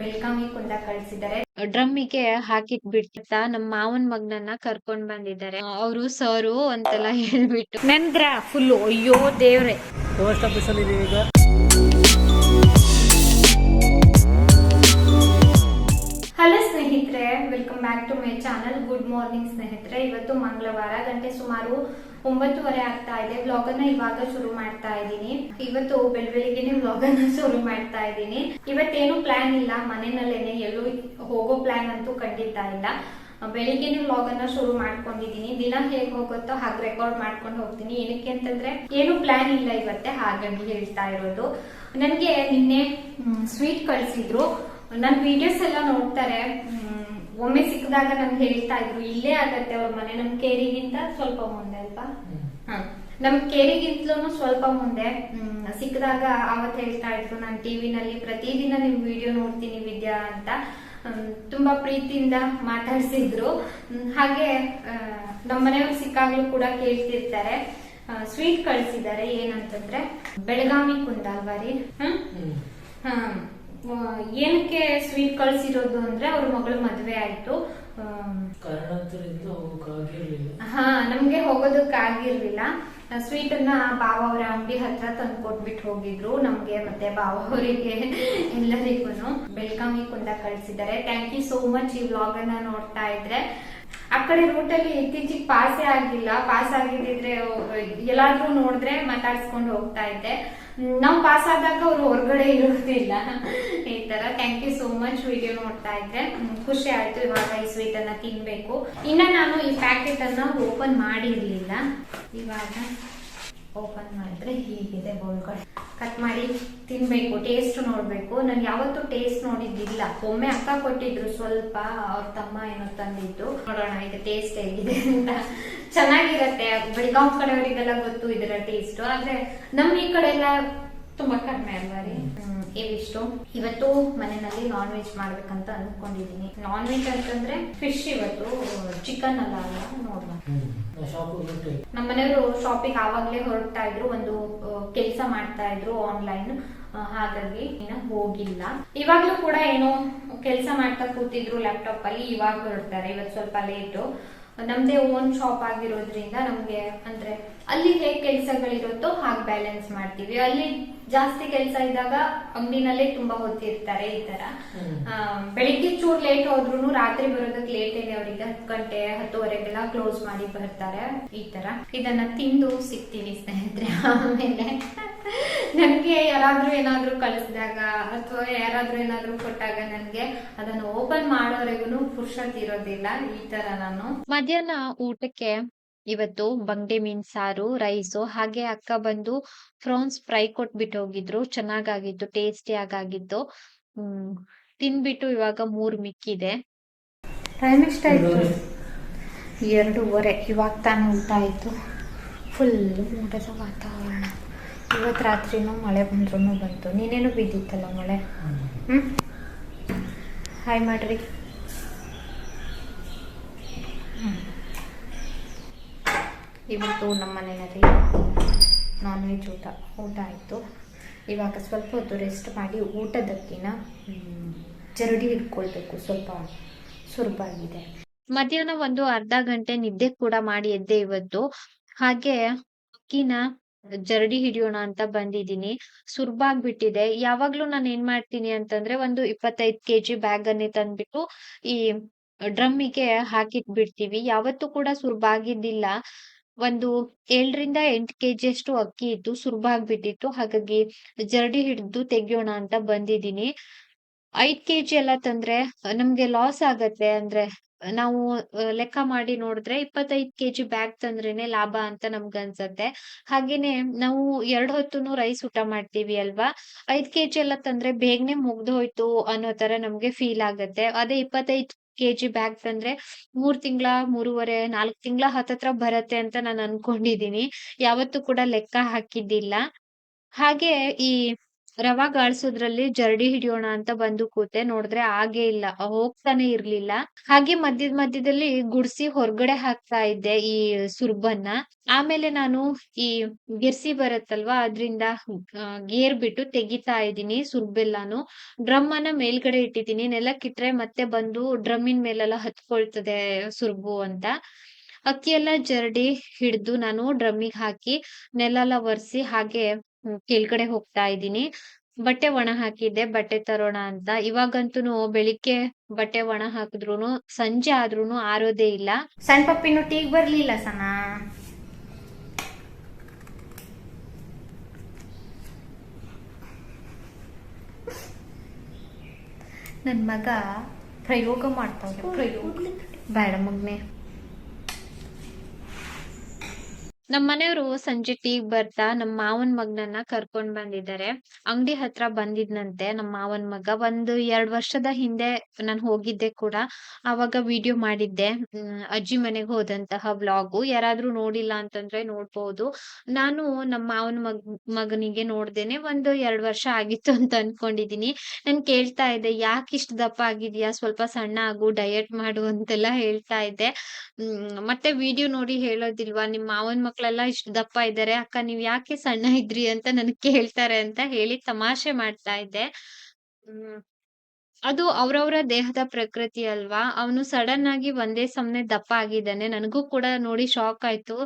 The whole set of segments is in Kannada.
ಬೆಳ್ಗಾವಿ ಕುಂದ ಕಳ್ಸಿದ್ದಾರೆ. ಡ್ರಮ್ಮಿಗೆ ಹಾಕಿಟ್ ಬಿಡ್ತಿತ್ತ ನಮ್ ಮಾವನ್ ಮಗ್ನನ್ನ ಕರ್ಕೊಂಡ್ ಬಂದಿದ್ದಾರೆ. ಅವರು ಸರು ಅಂತೆಲ್ಲ ಹೇಳ್ಬಿಟ್ಟು. ನಂದ್ರ ಫುಲ್ ಅಯ್ಯೋ ದೇವ್ರೆ. ಪೋಸ್ಟ್ ಆಫೀಸ್ ಅಲ್ಲಿ ಈಗ. ಹಲೋ ಸ್ನೇಹಿತರೆ welcome back to my channel good morning ಸ್ನೇಹಿತರೆ. ಇವತ್ತು ಮಂಗಳವಾರ ಗಂಟೆ ಸುಮಾರು ಒಂಬತ್ತುವರೆ ಆಗ್ತಾ ಇದೆ. ವ್ಲಾಗ್ ಅನ್ನ ಇವಾಗ ಶುರು ಮಾಡ್ತಾ ಇದ್ದೀನಿ. ಇವತ್ತು ಬೆಳ್ ಬ್ಲಾಗ್ ಅನ್ನ ಶುರು ಮಾಡ್ತಾ ಇದ್ದೀನಿ. ಇವತ್ತೇನು ಪ್ಲಾನ್ ಇಲ್ಲ. ಮನೆಯಲ್ಲೇನೆ ಎಲ್ಲೂ ಹೋಗೋ ಪ್ಲಾನ್ ಅಂತೂ ಖಂಡಿತ ಇಲ್ಲ. ಬೆಳಿಗ್ಗೆನೆ ವ್ಲಾಗ್ ಅನ್ನ ಶುರು ಮಾಡ್ಕೊಂಡಿದೀನಿ ದಿನ ಹೇಗ್ ಹೋಗುತ್ತೋ ಹಾಗೆ ರೆಕಾರ್ಡ್ ಮಾಡ್ಕೊಂಡು ಹೋಗ್ತೀನಿ. ಏನಕ್ಕೆ ಅಂತಂದ್ರೆ, ಏನು ಪ್ಲಾನ್ ಇಲ್ಲ ಇವತ್ತೆ ಹಾಗಾಗಿ ಹೇಳ್ತಾ ಇರೋದು. ನನ್ಗೆ ನಿನ್ನೆ ಸ್ವೀಟ್ ಕಳ್ಸಿದ್ರು. ನನ್ನ ವಿಡಿಯೋಸ್ ಎಲ್ಲ ನೋಡ್ತಾರೆ. ಒಮ್ಮೆ ಸಿಕ್ಕಿದಾಗ ನಮ್ಗೆ ಹೇಳ್ತಾ ಇದ್ರು ಇಲ್ಲೇ ಆಗತ್ತೆ ಅವ್ರ ಮನೆ ನಮ್ ಕೇರಿಗಿಂತ ಸ್ವಲ್ಪ ಮುಂದೆ ಅಲ್ವಾ? ಹ. ನಮ್ ಕೇರಿಗಿಂತಲೂ ಸ್ವಲ್ಪ ಮುಂದೆ. ಸಿಕ್ಕಿದಾಗ ಅವತ್ ಹೇಳ್ತಾ ಇದ್ರು ನಾನು ಟಿವಿನಲ್ಲಿ ಪ್ರತಿದಿನ ನಿಮ್ ವಿಡಿಯೋ ನೋಡ್ತೀನಿ ವಿದ್ಯಾ ಅಂತ. ತುಂಬಾ ಪ್ರೀತಿಯಿಂದ ಮಾತಾಡ್ಸಿದ್ರು. ಹಾಗೆ ನಮ್ಮ ಮನೆಯವ್ರು ಸಿಕ್ಕಾಗ್ಲೂ ಕೂಡ ಕೇಳ್ತಿರ್ತಾರೆ. ಸ್ವೀಟ್ ಕಳ್ಸಿದ್ದಾರೆ ಏನಂತಂದ್ರೆ ಬೆಳಗಾವಿ ಕುಂದಾಲ್ವಾ ರೀ ಹ್ಮ್. ಹಾ. ಏನಕ್ಕೆ ಸ್ವೀಟ್ ಕಳ್ಸಿರೋದು ಅಂದ್ರೆ ಅವ್ರ ಮಗಳ ಮದ್ವೆ ಆಯ್ತು. ಹ ನಮ್ಗೆ ಹೋಗೋದಕ್ ಹೋಗೋದಕ್ಕಾಗಿರ್ಲಿಲ್ಲ ಸ್ವೀಟ್ ಅನ್ನ ಬಾವ ಅವರ ಅಂಗಡಿ ಹತ್ರ ತಂದು ಕೊಟ್ಬಿಟ್ಟು ಹೋಗಿದ್ರು. ನಮ್ಗೆ ಮತ್ತೆ ಬಾವ ಅವರಿಗೆ ಎಲ್ಲರಿಗೂ ಬೆಳ್ಗಾವಿ ಕುಂದ ಕಳ್ಸಿದ್ದಾರೆ. ಥ್ಯಾಂಕ್ ಯು ಸೋ ಮಚ್ ಈ ವ್ಲಾಗ್ ಅನ್ನ ನೋಡ್ತಾ ಇದ್ರೆ. ಆ ಕಡೆ ರೂಟ್ ಅಲ್ಲಿ ಇತ್ತೀಚಿಗೆ ಪಾಸೇ ಆಗಿಲ್ಲ. ಪಾಸ್ ಆಗಿದ್ರೆ ಎಲ್ಲಾದ್ರೂ ನೋಡಿದ್ರೆ ಮಾತಾಡ್ಸ್ಕೊಂಡು ಹೋಗ್ತಾ ಇದ್ದೆ. ನಾವ್ ಪಾಸ್ ಆದಾಗ ಅವ್ರು ಹೊರಗಡೆ ಇರೋದಿಲ್ಲ. ಈ ತರ thank you so much video ನೋಡ್ತಾ ಇದ್ರೆ. ಖುಷಿ ಆಯ್ತು ಇವಾಗ ಈ ಸ್ವೀಟ್ ಅನ್ನ ತಿನ್ಬೇಕು. ಇನ್ನ ನಾನು ಈ ಪ್ಯಾಕೆಟ್ ಅನ್ನ ಓಪನ್ ಮಾಡಿರ್ಲಿಲ್ಲ. ಇವಾಗ ಓಪನ್ ಮಾಡಿದ್ರೆ ಹೀಗಿದೆ ಬೌಲ್ಗಳು. ಕಟ್ ಮಾಡಿ ತಿನ್ಬೇಕು ಟೇಸ್ಟ್ ನೋಡ್ಬೇಕು. ನಾನು ಯಾವತ್ತೂ ಟೇಸ್ಟ್ ನೋಡಿದ್ದಿಲ್ಲ. ಒಮ್ಮೆ ಅಕ್ಕ ಕೊಟ್ಟಿದ್ರು, ಸ್ವಲ್ಪ ಅವ್ರ ತಮ್ಮ ಏನೋ ತಂದಿದ್ದು. ನೋಡೋಣ, ಇದು ಟೇಸ್ಟ್ ಹೇಗಿದೆ ಅಂತ. ಚೆನ್ನಾಗಿರತ್ತೆ. ಬೆಳಗಾವ್ ಕಡೆಯವರಿಗೆಲ್ಲ ಗೊತ್ತು ಇದರ ಟೇಸ್ಟ್ ಆದ್ರೆ ನಮ್ ಈ ಕಡೆ ಎಲ್ಲ ತುಂಬಾ ಕಡಿಮೆ ಅಲ್ವಾ ರೀ? ಇವಿಷ್ಟು ಇವತ್ತು ಮನೆಯಲ್ಲಿ ನಾನ್ ವೆಜ್ ಮಾಡ್ಬೇಕಂತ ಅನ್ಕೊಂಡಿದೀನಿ ನಾನ್ ವೆಜ್ ಅಂತಂದ್ರೆ ಫಿಶ್ ಇವತ್ತು ಚಿಕನ್ ಅಲ್ಲ ಅಲ್ಲ ನೋಡುವ ನಮ್ಮ ಮನೆಯವರು ಶಾಪಿಂಗ್ ಆವಾಗ್ಲೇ ಹೊರಡ್ತಾ ಇದ್ರು ಒಂದು ಕೆಲಸ ಮಾಡ್ತಾ ಇದ್ರು ಆನ್ಲೈನ್ ಹಾಗಾಗಿ ಇನ್ನ ಹೋಗಿಲ್ಲ. ಇವಾಗ್ಲೂ ಕೂಡ ಏನೋ ಕೆಲಸ ಮಾಡ್ತಾ ಕೂತಿದ್ರು ಲ್ಯಾಪ್ಟಾಪ್ ಅಲ್ಲಿ ಇವಾಗ ಹೊರಡ್ತಾರೆ. ಇವತ್ತು ಸ್ವಲ್ಪ ಲೇಟು ನಮ್ದೇ ಓನ್ ಶಾಪ್ ಆಗಿರೋದ್ರಿಂದ ನಮ್ಗೆ ಅಂದ್ರೆ ಅಲ್ಲಿ ಹೇಗ್ ಕೆಲ್ಸಗಳಿರುತ್ತೋ ಹಾಗೆ ಬ್ಯಾಲೆನ್ಸ್ ಮಾಡ್ತೀವಿ. ಅಲ್ಲಿ ಜಾಸ್ತಿ ಕೆಲಸ ಇದ್ದಾಗ ಅಂಗಡಿನಲ್ಲೇ ತುಂಬಾ ಹೊತ್ತಿರ್ತಾರೆ ಈ ತರ. ಆ, ಬೆಳಿಗ್ಗೆ ಚೂರ್ ಲೇಟ್ ಹೋದ್ರು ರಾತ್ರಿ ಬರೋದಕ್ಕೆ ಲೇಟ್ ಇದೆ ಅವರಿಗೆ ಹತ್ತು ಗಂಟೆ ಹತ್ತುವರೆಗೆಲ್ಲ ಕ್ಲೋಸ್ ಮಾಡಿ ಬರ್ತಾರೆ ಈ ತರ. ಇದನ್ನ ತಿಂದು ಸಿಗ್ತೀವಿ ಸ್ನೇಹಿತರೆ. ಆಮೇಲೆ ನನ್ಗೆ ಯಾರಾದ್ರೂ ಏನಾದ್ರೂ ಕಳಿಸಿದಾಗ ಅಥವಾ ಯಾರಾದ್ರೂ ಏನಾದ್ರೂ ಕೊಟ್ಟಾಗ ನನ್ಗೆ ಅದನ್ನ ಓಪನ್ ಮಾಡೋರೆಗೂ ಪುರುಷ ಇರೋದಿಲ್ಲ ಈ ತರ ನಾನು. ಮಧ್ಯಾಹ್ನ ಊಟಕ್ಕೆ ಇವತ್ತು ಬಂಗ್ಡೆ ಮೀನ್ ಸಾರು ರೈಸು ಹಾಗೆ ಅಕ್ಕ ಬಂದು ಫ್ರಾನ್ಸ್ ಫ್ರೈ ಕೊಟ್ಬಿಟ್ಟು ಹೋಗಿದ್ರು ಚೆನ್ನಾಗಾಗಿತ್ತು ಟೇಸ್ಟಿ ಆಗಿತ್ತು ಹ್ಮ್ ತಿನ್ಬಿಟ್ಟು ಇವಾಗ ಮೂರ್ ಮಿಕ್ಕಿದೆ. ಟೈಮ್ ಎಷ್ಟಾಯ್ತು? ಎರಡೂವರೆ. ಎರಡೂವರೆ. ಇವಾಗ ತಾನೇ ಊಟ ಆಯ್ತು. ಫುಲ್ ಮೋಡದ ವಾತಾವರಣ. ಇವತ್ತು ರಾತ್ರಿನೂ ಮಳೆ ಬಂದ್ರೂ ಬಂತು. ನೀನೇನು ಬಿದ್ದಿತ್ತಲ್ಲ ಮಳೆ? ಹ್ಮ್. ಹಾಯ್ ಮಾಡ್ರಿ ಇವತ್ತು ನಮ್ಮ ಮನೆಯಲ್ಲಿ ನಾನ್ ವೆಜ್ ಊಟ ಊಟ ಆಯಿತು. ಇವಾಗ ಸ್ವಲ್ಪ ಹೊತ್ತು ರೆಸ್ಟ್ ಮಾಡಿ ಊಟದಕ್ಕಿನ ಜರಡಿ ಹಿಡ್ಕೊಳ್ಬೇಕು ಸ್ವಲ್ಪ ಸುರುಬಾಗಿದೆ ಮಧ್ಯಾಹ್ನ ಒಂದು ಅರ್ಧ ಗಂಟೆ ನಿದ್ದೆ ಕೂಡ ಮಾಡಿ ಎದ್ದೆ ಇವತ್ತು. ಹಾಗೆ ಅಕ್ಕಿನ ಜರಡಿ ಹಿಡಿಯೋಣ ಅಂತ ಬಂದಿದ್ದೀನಿ. ಸುರ್ಬಾಗ್ಬಿಟ್ಟಿದೆ ಯಾವಾಗ್ಲೂ ನಾನು ಏನ್ ಮಾಡ್ತೀನಿ ಅಂತಂದ್ರೆ ಒಂದು ಇಪ್ಪತ್ತೈದ್ ಕೆಜಿ ಬ್ಯಾಗ್ ಅನ್ನೇ ತಂದ್ಬಿಟ್ಟು ಈ ಡ್ರಮ್ಮಿಗೆ ಹಾಕಿಟ್ಬಿಡ್ತೀವಿ. ಯಾವತ್ತೂ ಕೂಡ ಸುರ್ಬಾಗಿದ್ದಿಲ್ಲ ಒಂದು ಏಳರಿಂದ ಎಂಟು ಕೆಜಿ ಅಷ್ಟು ಅಕ್ಕಿ ಇತ್ತು ಸುರ್ಬಾಗ್ಬಿಟ್ಟಿತ್ತು ಹಾಗಾಗಿ ಜರಡಿ ಹಿಡಿದು ತೆಗಿಯೋಣ ಅಂತ ಬಂದಿದ್ದೀನಿ. ಐದ್ ಕೆಜಿ ಎಲ್ಲ ತಂದ್ರೆ ನಮ್ಗೆ ಲಾಸ್ ಆಗತ್ತೆ ಅಂದ್ರೆ ನಾವು ಲೆಕ್ಕ ಮಾಡಿ ನೋಡಿದ್ರೆ ಇಪ್ಪತ್ತೈದ್ ಕೆಜಿ ಬ್ಯಾಗ್ ತಂದ್ರೇನೆ ಲಾಭ ಅಂತ ನಮ್ಗನ್ಸತ್ತೆ ಹಾಗೇನೆ ನಾವು ಎರಡ್ ಹೊತ್ತುನು ರೈಸ್ ಊಟ ಮಾಡ್ತೀವಿ ಅಲ್ವಾ? ಐದ್ ಕೆಜಿ ಎಲ್ಲ ತಂದ್ರೆ ಬೇಗನೆ ಮುಗ್ದು ಹೋಯ್ತು ಅನ್ನೋ ತರ ನಮ್ಗೆ ಫೀಲ್ ಆಗತ್ತೆ. ಅದೇ ಇಪ್ಪತ್ತೈದ್ ಕೆಜಿ ಬ್ಯಾಗ್ ತಂದ್ರೆ ಮೂರ್ ತಿಂಗ್ಳ, ಮೂರುವರೆ, ನಾಲ್ಕ್ ತಿಂಗ್ಳ ಹತ್ತತ್ರ ಬರತ್ತೆ ಅಂತ ನಾನು ಅನ್ಕೊಂಡಿದೀನಿ. ಯಾವತ್ತೂ ಕೂಡ ಲೆಕ್ಕ ಹಾಕಿದ್ದಿಲ್ಲ. ಹಾಗೆ ಈ ರವಾ ಗಾಳ್ಸೋದ್ರಲ್ಲಿ ಜರಡಿ ಹಿಡಿಯೋಣ ಅಂತ ಬಂದು ಕೂತೆ, ನೋಡಿದ್ರೆ ಆಗೇ ಇಲ್ಲ, ಹೋಗ್ತಾನೆ ಇರ್ಲಿಲ್ಲ. ಹಾಗೆ ಮಧ್ಯದ ಮಧ್ಯದಲ್ಲಿ ಗುಡ್ಸಿ ಹೊರಗಡೆ ಹಾಕ್ತಾ ಇದ್ದೆ ಈ ಸುರ್ಬನ್ನ. ಆಮೇಲೆ ನಾನು ಈ ಗಿರ್ಸಿ ಬರತ್ತಲ್ವಾ, ಅದ್ರಿಂದ ಗೇರ್ ಬಿಟ್ಟು ತೆಗಿತಾ ಇದ್ದೀನಿ ಸುರ್ಬೆಲ್ಲಾನು. ಡ್ರಮ್ ಅನ್ನ ಮೇಲ್ಗಡೆ ಇಟ್ಟಿದ್ದೀನಿ, ನೆಲಕ್ಕಿಟ್ರೆ ಮತ್ತೆ ಬಂದು ಡ್ರಮ್ಮಿನ ಮೇಲೆಲ್ಲ ಹತ್ಕೊಳ್ತದೆ ಸುರ್ಬು ಅಂತ. ಅಕ್ಕಿ ಎಲ್ಲ ಜರಡಿ ಹಿಡ್ದು ನಾನು ಡ್ರಮ್ಮಿಗೆ ಹಾಕಿ ನೆಲ ಒರೆಸಿ ಹಾಗೆ ಹ್ಮ್, ಕೆಳ್ಗಡೆ ಹೋಗ್ತಾ ಇದ್ದೀನಿ. ಬಟ್ಟೆ ಒಣ ಹಾಕಿದ್ದೆ ಬಟ್ಟೆ ತರೋಣ ಅಂತ. ಇವಾಗಂತೂ ಬೆಳಿಗ್ಗೆ ಬಟ್ಟೆ ಒಣ ಹಾಕಿದ್ರೂನು, ಸಂಜೆ ಆದ್ರೂನು ಆರೋದೇ ಇಲ್ಲ. ಸಣ್ಣ ಪಪ್ಪಿನೂ ಟೀಗ್ ಬರ್ಲಿಲ್ಲ ಸನ? ನನ್ ಮಗ ಪ್ರಯೋಗ ಮಾಡ್ತಾವ್ರೆ ಪ್ರಯೋಗ. ಬೇಡ ಮಗ್ನೆ. ನಮ್ ಮನೆಯವರು ಸಂಜೆ ಟೀಗ್ ಬರ್ತಾ ನಮ್ ಮಾವನ್ ಮಗನನ್ನ ಕರ್ಕೊಂಡ್ ಬಂದಿದ್ದಾರೆ. ಅಂಗಡಿ ಹತ್ರ ಬಂದಿದ್ನಂತೆ ನಮ್ ಮಾವನ್ ಮಗ. ಒಂದು ಎರಡ್ ವರ್ಷದ ಹಿಂದೆ ನಾನ್ ಹೋಗಿದ್ದೆ ಕೂಡ. ಅವಾಗ ವಿಡಿಯೋ ಮಾಡಿದ್ದೆ. ಅಜ್ಜಿ ಮನೆಗ್ ಹೋದಂತಹ ವ್ಲಾಗು. ಯಾರಾದ್ರೂ ನೋಡಿಲ್ಲ ಅಂತಂದ್ರೆ ನೋಡ್ಬೋದು. ನಾನು ನಮ್ ಮಾವನ್ ಮಗ್, ಮಗನಿಗೆ ನೋಡ್ದೇನೆ ಒಂದು ಎರಡ್ ವರ್ಷ ಆಗಿತ್ತು ಅಂತ ಅನ್ಕೊಂಡಿದೀನಿ. ನಾನ್ ಕೇಳ್ತಾ ಇದ್ದೆ, ಯಾಕೆ ಇಷ್ಟ ದಪ್ಪ ಆಗಿದ್ಯಾ? ಸ್ವಲ್ಪ ಸಣ್ಣ ಆಗು, ಡಯಟ್ ಮಾಡು ಅಂತೆಲ್ಲ ಹೇಳ್ತಾ ಇದ್ದೆ. ಮತ್ತೆ ವಿಡಿಯೋ ನೋಡಿ ಹೇಳೋದಿಲ್ವಾ? ನಿಮ್ ಮಾವನ್ ಮಕ್ಳೆಲ್ಲ ಇಷ್ಟು ದಪ್ಪ ಇದ್ದಾರೆ ಅಕ್ಕ ನೀವ್ ಯಾಕೆ ಸಣ್ಣ ಇದ್ರಿ ಅಂತ ನನ್ ಕೇಳ್ತಾರೆ ಅಂತ ಹೇಳಿ ತಮಾಷೆ ಮಾಡ್ತಾ ಇದ್ದೆ. ಅದು ಅವ್ರವ್ರ ದೇಹದ ಪ್ರಕೃತಿ ಅಲ್ವಾ? ಅವನು ಸಡನ್ ಆಗಿ ಒಂದೇ ಸಮನೆ ದಪ್ಪ ಆಗಿದ್ದಾನೆ. ನನಗೂ ಕೂಡ ನೋಡಿ ಶಾಕ್ ಆಯ್ತು.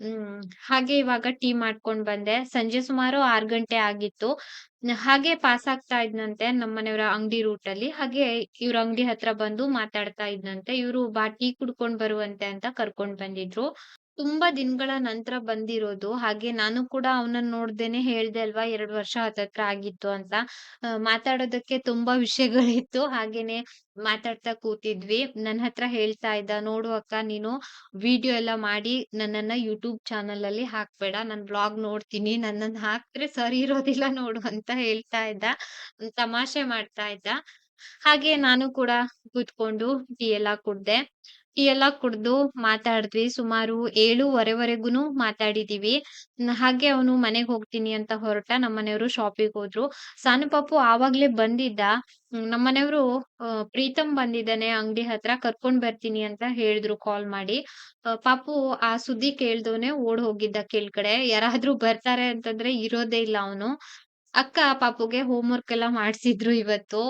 ಹ್ಮ್. ಹಾಗೆ ಇವಾಗ ಟೀ ಮಾಡ್ಕೊಂಡ್ ಬಂದೆ. ಸಂಜೆ ಸುಮಾರು ಆರ್ ಗಂಟೆ ಆಗಿತ್ತು. ಹಾಗೆ ಪಾಸ್ ಆಗ್ತಾ ಇದ್ನಂತೆ ನಮ್ಮ ಮನೆಯವರ ಅಂಗಡಿ ರೂಟ್ ಅಲ್ಲಿ. ಹಾಗೆ ಇವ್ರ ಅಂಗಡಿ ಹತ್ರ ಬಂದು ಮಾತಾಡ್ತಾ ಇದ್ನಂತೆ. ಇವ್ರು ಬಾ ಟೀ ಕುಡ್ಕೊಂಡ್ ಬರುವಂತೆ ಅಂತ ಕರ್ಕೊಂಡ್ ಬಂದಿದ್ರು. ತುಂಬಾ ದಿನಗಳ ನಂತರ ಬಂದಿರೋದು. ಹಾಗೆ ನಾನು ಕೂಡ ಅವನನ್ನ ನೋಡ್ದೇನೆ ಹೇಳ್ದೆ ಅಲ್ವಾ, ಎರಡ್ ವರ್ಷ ಹತ್ತತ್ರ ಆಗಿತ್ತು ಅಂತ. ಮಾತಾಡೋದಕ್ಕೆ ತುಂಬಾ ವಿಷಯಗಳಿತ್ತು. ಹಾಗೇನೆ ಮಾತಾಡ್ತಾ ಕೂತಿದ್ವಿ. ನನ್ ಹತ್ರ ಹೇಳ್ತಾ ಇದ್ದ, ನೋಡು ಅಕ್ಕ, ನೀನು ವಿಡಿಯೋ ಎಲ್ಲ ಮಾಡಿ ನನ್ನನ್ನ ಯೂಟ್ಯೂಬ್ ಚಾನಲ್ ಅಲ್ಲಿ ಹಾಕ್ಬೇಡ. ನಾನು ಬ್ಲಾಗ್ ನೋಡ್ತೀನಿ. ನನ್ನನ್ನ ಹಾಕಿದ್ರೆ ಸರಿ ಇರೋದಿಲ್ಲ ನೋಡು, ಅಂತ ಹೇಳ್ತಾ ಇದ್ದ. ತಮಾಷೆ ಮಾಡ್ತಾ ಇದ್ದ. ಹಾಗೆ ನಾನು ಕೂಡ ಕೂತ್ಕೊಂಡು ಟೀ ಎಲ್ಲ ಕುಡ್ದೆ. ಟೀ ಎಲ್ಲ ಕುಡ್ದು ಮಾತಾಡಿದ್ವಿ. ಸುಮಾರು ಏಳುವರೆವರೆಗೂನು ಮಾತಾಡಿದೀವಿ. ನ- ಹಾಗೆ ಅವನು ಮನೆಗ್ ಹೋಗ್ತೀನಿ ಅಂತ ಹೊರಟ ನಮ್ಮನೆಯವರು ಶಾಪಿಗೆ ಹೋದ್ರು. ಸಣ್ಣ ಪಾಪು ಆವಾಗ್ಲೇ ಬಂದಿದ್ದ. ಹ್ಮ್, ನಮ್ಮನೆಯವರು ಪ್ರೀತಮ್ ಬಂದಿದ್ದಾನೆ ಅಂಗಡಿ ಹತ್ರ ಕರ್ಕೊಂಡ್ ಬರ್ತೀನಿ ಅಂತ ಹೇಳಿದ್ರು ಕಾಲ್ ಮಾಡಿ. ಪಾಪು ಆ ಸುದ್ದಿ ಕೇಳ್ದೋನೆ ಓಡ್ ಹೋಗಿದ್ದ ಕೆಳ್ಗಡೆ. ಯಾರಾದ್ರೂ ಬರ್ತಾರೆ ಅಂತಂದ್ರೆ ಇರೋದೇ ಇಲ್ಲ ಅವನು. ಅಕ್ಕ ಪಾಪುಗೆ ಹೋಮ್ ವರ್ಕ್ ಎಲ್ಲ ಮಾಡ್ಸಿದ್ರು ಇವತ್ತು.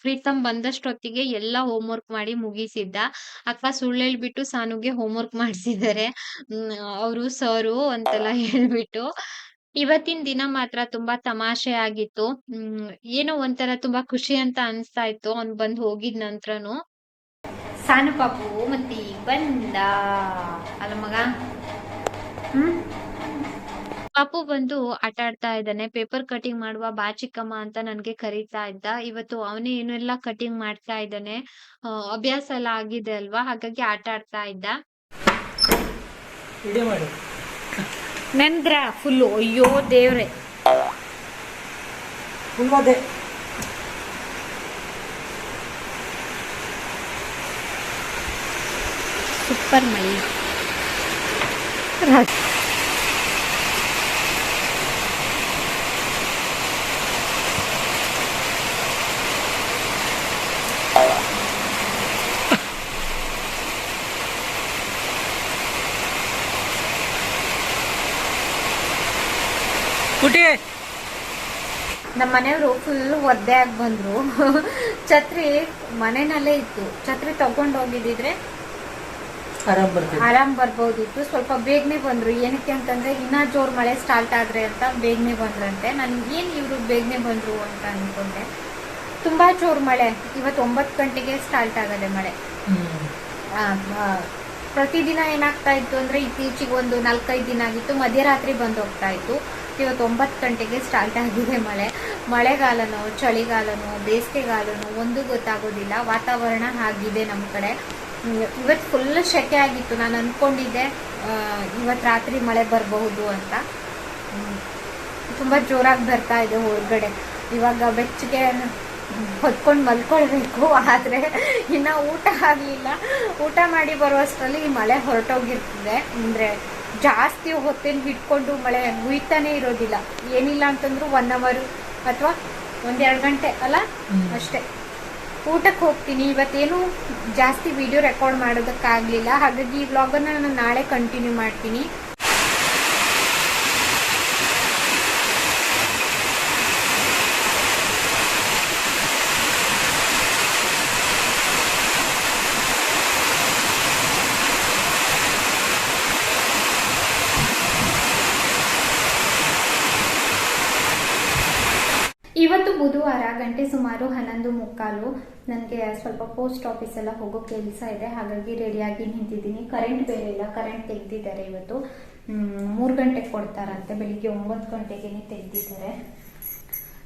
ಪ್ರೀತಮ್ ಬಂದಷ್ಟೊತ್ತಿಗೆ ಎಲ್ಲ ಹೋಮ್ ವರ್ಕ್ ಮಾಡಿ ಮುಗಿಸಿದ್ದ. ಅಕ್ಕ ಸುಳ್ಳು ಹೇಳ್ಬಿಟ್ಟು ಸಾನುಗೆ ಹೋಮ್ ವರ್ಕ್ ಮಾಡ್ಸಿದ್ದಾರೆ. ಹ್ಮ್, ಅವರು, ಸರು ಅಂತೆಲ್ಲ ಹೇಳ್ಬಿಟ್ಟು. ಇವತ್ತಿನ ದಿನ ಮಾತ್ರ ತುಂಬಾ ತಮಾಷೆ ಆಗಿತ್ತು. ಹ್ಮ್, ಏನೋ ಒಂಥರ ತುಂಬಾ ಖುಷಿ ಅಂತ ಅನ್ಸ್ತಾ ಇತ್ತು. ಅವ್ನ್ ಬಂದ್ ಹೋಗಿದ್ ನಂತರನು. ಸಾನು ಪಾಪು, ಮತ್ತೆ ಬಂದ, ಅಲ್ಲ ಮಗ? ಹ್ಮ್? ಪಾಪು ಬಂದು ಆಟ ಆಡ್ತಾ ಇದ್ದಾನೆ. ಪೇಪರ್ ಕಟಿಂಗ್ ಮಾಡುವ ಬಾ ಚಿಕ್ಕಮ್ಮ ಅಂತ ನನ್ಗೆ ಕರೀತಾ ಇದ್ದ. ಇವತ್ತು ಅವನೇ ಏನೆಲ್ಲ ಕಟಿಂಗ್ ಮಾಡ್ತಾ ಇದ್ದಾನೆ. ಆ, ಅಭ್ಯಾಸ ಎಲ್ಲ ಆಗಿದೆ ಅಲ್ವಾ? ಹಾಗಾಗಿ ಆಟ ಆಡ್ತಾ ಇದ್ದ. ವಿಡಿಯೋ ಮಾಡಿ. ನೆಂದ್ರಾ ಫುಲ್ಲು. ಅಯ್ಯೋ ದೇವ್ರೆ. ಫುಲ್ ಮೈ. ಸೂಪರ್ ಮಳಿ ಪುಟಿ ನಮ್ಮ ಮನೆಯವರು ಫುಲ್ ಒದ್ದೆ ಆಗಿ ಬಂದ್ರು. ಛತ್ರಿ ಮನೆನಲ್ಲೇ ಇತ್ತು. ಛತ್ರಿ ತಗೊಂಡ್ ಹೋಗಿದ್ರೆ ಆರಾಮ್ ಬರ್ಬೋದಿತ್ತು. ಸ್ವಲ್ಪ ಬೇಗನೆ ಬಂದ್ರು. ಏನಕ್ಕೆ ಅಂತಂದ್ರೆ ಇನ್ನ ಜೋರ್ ಮಳೆ ಸ್ಟಾರ್ಟ್ ಆದ್ರೆ ಅಂತ ಬೇಗನೆ ಬಂದ್ರಂತೆ. ನನ್ ಏನ್ ಇವ್ರು ಬೇಗನೆ ಬಂದ್ರು ಅಂತ ಅನ್ಕೊಂಡೆ. ತುಂಬಾ ಜೋರ್ ಮಳೆ. ಇವತ್ತು ಒಂಬತ್ತು ಗಂಟೆಗೆ ಸ್ಟಾರ್ಟ್ ಆಗದೆ ಮಳೆ. ಪ್ರತಿದಿನ ಏನಾಗ್ತಾ ಇತ್ತು ಅಂದ್ರೆ ಇತ್ತೀಚೆಗೆ ಒಂದು ನಾಲ್ಕೈದು ದಿನ ಆಗಿತ್ತು. ಮಧ್ಯರಾತ್ರಿ ಬಂದು ಹೋಗ್ತಾ ಇತ್ತು. ಇವತ್ತು ಒಂಬತ್ತು ಗಂಟೆಗೆ ಸ್ಟಾರ್ಟ್ ಆಗಿದೆ ಮಳೆ. ಮಳೆಗಾಲನೋ, ಚಳಿಗಾಲನೋ, ಬೇಸಿಗೆಗಾಲನೋ ಒಂದು ಗೊತ್ತಾಗೋದಿಲ್ಲ. ವಾತಾವರಣ ಆಗಿದೆ ನಮ್ಮ ಕಡೆ. ಇವತ್ತು ಫುಲ್ ಶೆಕೆ ಆಗಿತ್ತು. ನಾನು ಅಂದ್ಕೊಂಡಿದ್ದೆ ಇವತ್ತು ರಾತ್ರಿ ಮಳೆ ಬರಬಹುದು ಅಂತ. ತುಂಬ ಜೋರಾಗಿ ಬರ್ತಾ ಇದೆ ಹೊರಗಡೆ. ಇವಾಗ ಬೆಚ್ಚಗೆ ಹೊತ್ಕೊಂಡು ಮಲ್ಕೊಳ್ಬೇಕು. ಆದರೆ ಇನ್ನೂ ಊಟ ಆಗಲಿಲ್ಲ. ಊಟ ಮಾಡಿ ಬರುವಷ್ಟರಲ್ಲಿ ಮಳೆ ಹೊರಟೋಗಿರ್ತದೆ. ಅಂದ್ರೆ ಜಾಸ್ತಿ ಹೊತ್ತೇನು ಹಿಡ್ಕೊಂಡು ಮಳೆ ಮುಯ್ತಾನೆ ಇರೋದಿಲ್ಲ. ಏನಿಲ್ಲ ಅಂತಂದ್ರು ಒನ್ ಅವರ್ ಅಥವಾ ಒಂದೆರಡು ಗಂಟೆ ಅಲ್ಲ? ಅಷ್ಟೇ. ಊಟಕ್ಕೆ ಹೋಗ್ತೀನಿ. ಇವತ್ತೇನು ಜಾಸ್ತಿ ವಿಡಿಯೋ ರೆಕಾರ್ಡ್ ಮಾಡೋದಕ್ಕಾಗಲಿಲ್ಲ. ಹಾಗಾಗಿ ಈ ವ್ಲಾಗನ್ನು ನಾನು ನಾಳೆ ಕಂಟಿನ್ಯೂ ಮಾಡ್ತೀನಿ ಇವತ್ತು ಬುಧವಾರ ಗಂಟೆ ಸುಮಾರು ಹನ್ನೊಂದು ಮುಕ್ಕಾಲು ನನಗೆ ಸ್ವಲ್ಪ ಪೋಸ್ಟ್ ಆಫೀಸ್ ಎಲ್ಲ ಹೋಗೋ ಕೆಲಸ ಇದೆ. ಹಾಗಾಗಿ ರೆಡಿಯಾಗಿ ನಿಂತಿದ್ದೀನಿ. ಕರೆಂಟ್ ಬೇರೆ ಇಲ್ಲ. ಕರೆಂಟ್ ತೆಗೆದಿದ್ದಾರೆ ಇವತ್ತು. ಮೂರು ಗಂಟೆಗೆ ಕೊಡ್ತಾರಂತೆ. ಬೆಳಿಗ್ಗೆ ಒಂಬತ್ತು ಗಂಟೆಗೇನೆ ತೆಗೆದಿದ್ದಾರೆ.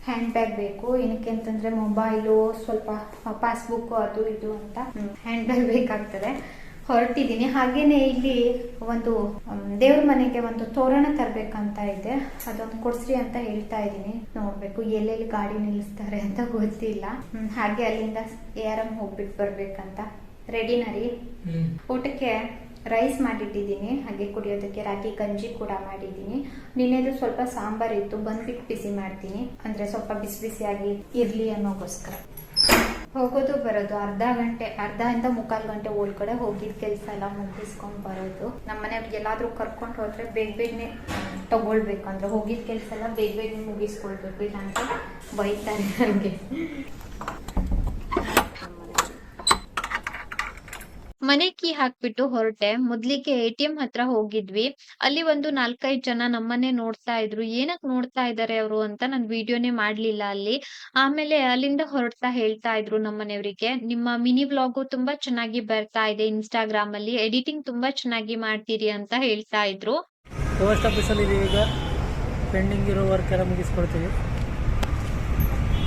ಹ್ಯಾಂಡ್ ಬ್ಯಾಗ್ ಬೇಕು. ಏನಕ್ಕೆ ಅಂತಂದ್ರೆ ಮೊಬೈಲು ಸ್ವಲ್ಪ, ಪಾಸ್ಬುಕ್ ಅದು ಇದು ಅಂತ. ಹ್ಯಾಂಡ್ ಬ್ಯಾಗ್ ಬೇಕಾಗ್ತದೆ. ಹೊರಟಿದ್ದೀನಿ. ಹಾಗೇನೆ ಇಲ್ಲಿ ಒಂದು ದೇವ್ರ ಮನೆಗೆ ಒಂದು ತೋರಣ ತರಬೇಕಂತ ಇದೆ. ಅದೊಂದು ಕೊಡ್ಸ್ರಿ ಅಂತ ಹೇಳ್ತಾ ಇದ್ದೀನಿ. ನೋಡ್ಬೇಕು ಎಲ್ಲೆಲ್ಲಿ ಗಾಡಿ ನಿಲ್ಲಿಸ್ತಾರೆ ಅಂತ ಗೊತ್ತಿಲ್ಲ. ಹಾಗೆ ಅಲ್ಲಿಂದ ಏರಮ್ ಹೋಗ್ಬಿಟ್ಟು ಬರ್ಬೇಕಂತ. ರೆಡಿನ ರೀ? ಹ್ಮ್. ಊಟಕ್ಕೆ ರೈಸ್ ಮಾಡಿಟ್ಟಿದ್ದೀನಿ. ಹಾಗೆ ಕುಡಿಯೋದಕ್ಕೆ ರಾಗಿ ಗಂಜಿ ಕೂಡ ಮಾಡಿದ್ದೀನಿ. ನಿನ್ನೆದು ಸ್ವಲ್ಪ ಸಾಂಬಾರ್ ಇತ್ತು. ಬಂದ್ಬಿಟ್ಟು ಬಿಸಿ ಮಾಡ್ತೀನಿ. ಅಂದ್ರೆ ಸ್ವಲ್ಪ ಬಿಸಿ ಬಿಸಿಯಾಗಿ ಇರ್ಲಿ ಅನ್ನೋಗೋಸ್ಕರ. ಹೋಗೋದು ಬರೋದು ಅರ್ಧ ಗಂಟೆ ಅರ್ಧ ಇಂದ ಮುಕ್ಕಾಲು ಗಂಟೆ ಒಳಗಡೆ ಹೋಗಿದ್ ಕೆಲಸ ಎಲ್ಲ ಮುಗಿಸ್ಕೊಂಡ್ ಬರೋದು. ನಮ್ಮ ಮನೆಯವ್ರಿಗೆ ಎಲ್ಲಾದ್ರೂ ಕರ್ಕೊಂಡು ಹೋದ್ರೆ ಬೇಗ ಬೇಗನೆ ತಗೊಳ್ಬೇಕು. ಅಂದರೆ ಹೋಗಿದ್ ಕೆಲಸ ಎಲ್ಲ ಬೇಗ ಬೇಗನೆ ಮುಗಿಸ್ಕೊಳ್ಬೇಕು. ಇಲ್ಲಾಂದ್ರೆ ಬೈತಾರೆ ನನಗೆ. ಮನೆ ಕೀ ಹಾಕ್ಬಿಟ್ಟು ಹೊರಟೆ. ಮೊದ್ಲಿಗೆ ಎ ಟಿ ಎಂ ಹತ್ರ ಹೋಗಿದ್ವಿ. ಅಲ್ಲಿ ಒಂದು ನಾಲ್ಕೈದು ಜನ ನಮ್ಮನ್ನೇ ನೋಡ್ತಾ ಇದ್ರು. ಏನಕ್ ನೋಡ್ತಾ ಇದಾರೆ ಅವರು ಅಂತ ನನ್ ವಿಡಿಯೋನೇ ಮಾಡ್ಲಿಲ್ಲ ಅಲ್ಲಿ. ಆಮೇಲೆ ಅಲ್ಲಿಂದ ಹೊರಡ್ತಾ ಹೇಳ್ತಾ ಇದ್ರು ನಮ್ಮನೆಯವರಿಗೆ ನಿಮ್ಮ ಮಿನಿ ವ್ಲಾಗು ತುಂಬಾ ಚೆನ್ನಾಗಿ ಬರ್ತಾ ಇದೆ ಇನ್ಸ್ಟಾಗ್ರಾಮ್ ಅಲ್ಲಿ. ಎಡಿಟಿಂಗ್ ತುಂಬಾ ಚೆನ್ನಾಗಿ ಮಾಡ್ತೀರಿ ಅಂತ ಹೇಳ್ತಾ ಇದ್ರು. ಪೋಸ್ಟ್ ಆಫೀಸಲ್ಲಿ ಇದೀವಿ ಈಗ. ಪೆಂಡಿಂಗ್ ಇರೋ ವರ್ಕ್ ಎಲ್ಲ ಮುಗಿಸ್ಕೊಳ್ತೀವಿ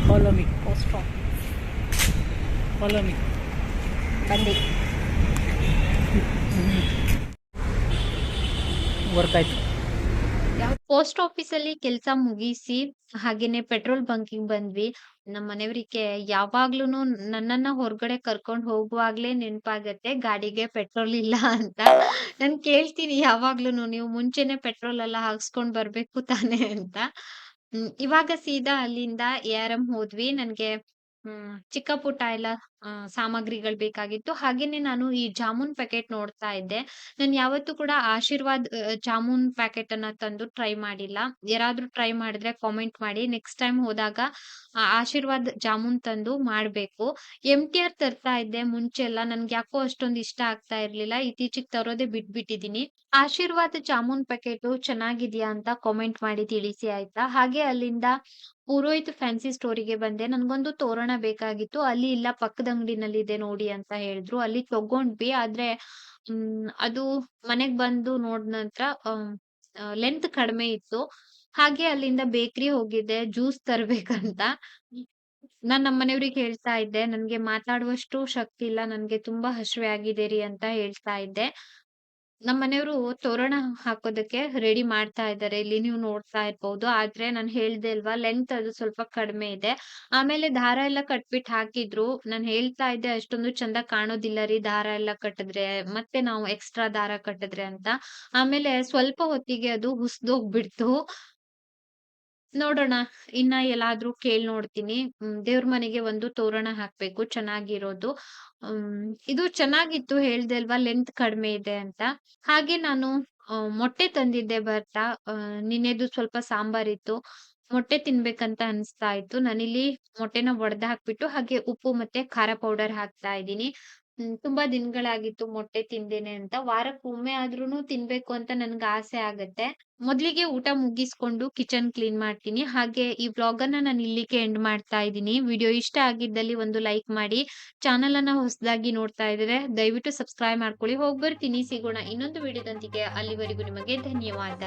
follow me post follow me ಬಂದಿ ಆಯ್ತು ಪೋಸ್ಟ್ ಆಫೀಸ್ ಅಲ್ಲಿ ಕೆಲಸ ಮುಗಿಸಿ ಹಾಗೇನೆ ಪೆಟ್ರೋಲ್ ಬಂಕಿಗೆ ಬಂದ್ವಿ. ನಮ್ಮ ಮನೆಯವರಿಗೆ ಯಾವಾಗ್ಲೂ ನನ್ನನ್ನ ಹೊರಗಡೆ ಕರ್ಕೊಂಡ್ ಹೋಗುವಾಗ್ಲೇ ನೆನಪಾಗತ್ತೆ. ಗಾಡಿಗೆ ಪೆಟ್ರೋಲ್ ಇಲ್ಲ ಅಂತ. ನಾನು ಕೇಳ್ತೀನಿ ಯಾವಾಗ್ಲೂ ನೀವು ಮುಂಚೆನೆ ಪೆಟ್ರೋಲ್ ಎಲ್ಲ ಹಾಕ್ಸ್ಕೊಂಡ್ ಬರ್ಬೇಕು ತಾನೆ ಅಂತ. ಇವಾಗ ಸೀದಾ ಅಲ್ಲಿಂದ ಎ ಆರ್ ಎಂ ಹೋದ್ವಿ. ನನ್ಗೆ ಹ್ಮ್, ಚಿಕ್ಕ ಪುಟ್ಟ ಎಲ್ಲ ಸಾಮಗ್ರಿಗಳು ಬೇಕಾಗಿತ್ತು. ಹಾಗೇನೆ ನಾನು ಈ ಜಾಮೂನ್ ಪ್ಯಾಕೆಟ್ ನೋಡ್ತಾ ಇದ್ದೆ. ನಾನು ಯಾವತ್ತೂ ಕೂಡ ಆಶೀರ್ವಾದ್ ಜಾಮೂನ್ ಪ್ಯಾಕೆಟ್ ಅನ್ನ ತಂದು ಟ್ರೈ ಮಾಡಿಲ್ಲ. ಯಾರಾದ್ರೂ ಟ್ರೈ ಮಾಡಿದ್ರೆ ಕಾಮೆಂಟ್ ಮಾಡಿ. ನೆಕ್ಸ್ಟ್ ಟೈಮ್ ಹೋದಾಗ ಆಶೀರ್ವಾದ್ ಜಾಮೂನ್ ತಂದು ಮಾಡ್ಬೇಕು. ಆರ್ ತರ್ತಾ ಇದ್ದೆ ಮುಂಚೆ ಎಲ್ಲ. ನನ್ಗೆ ಯಾಕೋ ಅಷ್ಟೊಂದು ಇಷ್ಟ ಆಗ್ತಾ ಇರ್ಲಿಲ್ಲ. ಇತ್ತೀಚಿಗೆ ತರೋದೇ ಬಿಟ್ಬಿಟ್ಟಿದೀನಿ. ಆಶೀರ್ವಾದ್ ಜಾಮೂನ್ ಪ್ಯಾಕೆಟ್ ಚೆನ್ನಾಗಿದ್ಯಾ ಅಂತ ಕಾಮೆಂಟ್ ಮಾಡಿ ತಿಳಿಸಿ ಆಯ್ತಾ? ಹಾಗೆ ಅಲ್ಲಿಂದ ಪುರೋಹಿತ್ ಫ್ಯಾನ್ಸಿ ಸ್ಟೋರಿಗೆ ಬಂದೆ. ನನ್ಗೊಂದು ತೋರಣ ಬೇಕಾಗಿತ್ತು. ಅಲ್ಲಿ ಇಲ್ಲ, ಪಕ್ಕದ ಅಂಗಡಿನಲ್ಲಿ ಇದೆ ನೋಡಿ ಅಂತ ಹೇಳಿದ್ರು. ಅಲ್ಲಿ ತಗೊಂಡ್ವಿ. ಆದ್ರೆ ಅದು ಮನೆಗ್ ಬಂದು ನೋಡ್ ನಂತರ ಲೆಂತ್ ಕಡಿಮೆ ಇತ್ತು. ಹಾಗೆ ಅಲ್ಲಿಂದ ಬೇಕರಿ ಹೋಗಿದ್ದೆ ಜ್ಯೂಸ್ ತರ್ಬೇಕಂತ. ನಾನ್ ನಮ್ಮ ಮನೆಯವ್ರಿಗೆ ಹೇಳ್ತಾ ಇದ್ದೆ. ನನ್ಗೆ ಮಾತಾಡುವಷ್ಟು ಶಕ್ತಿ ಇಲ್ಲ. ನನ್ಗೆ ತುಂಬಾ ಹಸಿವೆ ಆಗಿದೆ ರೀ ಅಂತ ಹೇಳ್ತಾ ಇದ್ದೆ. ನಮ್ಮ ಮನೆಯವರು ತೋರಣ ಹಾಕೋದಕ್ಕೆ ರೆಡಿ ಮಾಡ್ತಾ ಇದ್ದಾರೆ. ಇಲ್ಲಿ ನೀವು ನೋಡ್ತಾ ಇರ್ಬೋದು. ಆದ್ರೆ ನಾನು ಹೇಳ್ದೆ ಅಲ್ವಾ ಲೆಂತ್ ಅದು ಸ್ವಲ್ಪ ಕಡಿಮೆ ಇದೆ. ಆಮೇಲೆ ದಾರ ಎಲ್ಲ ಕಟ್ಬಿಟ್ಟು ಹಾಕಿದ್ರು. ನಾನು ಹೇಳ್ತಾ ಇದ್ದೆ ಅಷ್ಟೊಂದು ಚಂದ ಕಾಣೋದಿಲ್ಲ ರೀ ದಾರ ಎಲ್ಲ ಕಟ್ಟಿದ್ರೆ. ಮತ್ತೆ ನಾವು ಎಕ್ಸ್ಟ್ರಾ ದಾರ ಕಟ್ಟಿದ್ರೆ ಅಂತ. ಆಮೇಲೆ ಸ್ವಲ್ಪ ಹೊತ್ತಿಗೆ ಅದು ಹುಸ್ದೋಗ್ಬಿಡ್ತು. ನೋಡೋಣ, ಇನ್ನ ಎಲ್ಲಾದ್ರೂ ಕೇಳ್ ನೋಡ್ತೀನಿ. ದೇವ್ರ ಮನೆಗೆ ಒಂದು ತೋರಣ ಹಾಕ್ಬೇಕು, ಚೆನ್ನಾಗಿರೋದು. ಹ್ಮ್, ಇದು ಚೆನ್ನಾಗಿತ್ತು ಹೇಳ್ದೆಲ್ವಾ ಲೆಂತ್ ಕಡಿಮೆ ಇದೆ ಅಂತ. ಹಾಗೆ ನಾನು ಮೊಟ್ಟೆ ತಂದಿದ್ದೆ ಬರ್ತಾ ನಿನ್ನೆದು ಸ್ವಲ್ಪ ಸಾಂಬಾರ್ ಇತ್ತು. ಮೊಟ್ಟೆ ತಿನ್ಬೇಕಂತ ಅನ್ಸ್ತಾ ಇತ್ತು. ನಾನಿಲ್ಲಿ ಮೊಟ್ಟೆನ ಒಡ್ದ್ ಹಾಕ್ಬಿಟ್ಟು ಹಾಗೆ ಉಪ್ಪು ಮತ್ತೆ ಖಾರ ಪೌಡರ್ ಹಾಕ್ತಾ ಇದ್ದೀನಿ. ಹ್ಮ್ ತುಂಬಾ ದಿನಗಳಾಗಿತ್ತು ಮೊಟ್ಟೆ ತಿಂದೇನೆ ಅಂತ. ವಾರಕ್ಕೊಮ್ಮೆ ಆದ್ರೂನು ತಿನ್ಬೇಕು ಅಂತ ನನ್ಗೆ ಆಸೆ ಆಗತ್ತೆ. ಮೊದ್ಲಿಗೆ ಊಟ ಮುಗಿಸ್ಕೊಂಡು ಕಿಚನ್ ಕ್ಲೀನ್ ಮಾಡ್ತೀನಿ. ಹಾಗೆ ಈ ವ್ಲಾಗ್ ಅನ್ನ ನಾನು ಇಲ್ಲಿಗೆ ಎಂಡ್ ಮಾಡ್ತಾ ಇದ್ದೀನಿ. ವಿಡಿಯೋ ಇಷ್ಟ ಆಗಿದ್ದಲ್ಲಿ ಒಂದು ಲೈಕ್ ಮಾಡಿ ಚಾನಲ್ ಅನ್ನ ಹೊಸದಾಗಿ ನೋಡ್ತಾ ಇದ್ರೆ ದಯವಿಟ್ಟು ಸಬ್ಸ್ಕ್ರೈಬ್ ಮಾಡ್ಕೊಳ್ಳಿ. ಹೋಗಿ ಬರ್ತೀನಿ. ಸಿಗೋಣ ಇನ್ನೊಂದು ವಿಡಿಯೋದೊಂದಿಗೆ. ಅಲ್ಲಿವರೆಗೂ ನಿಮಗೆ ಧನ್ಯವಾದ.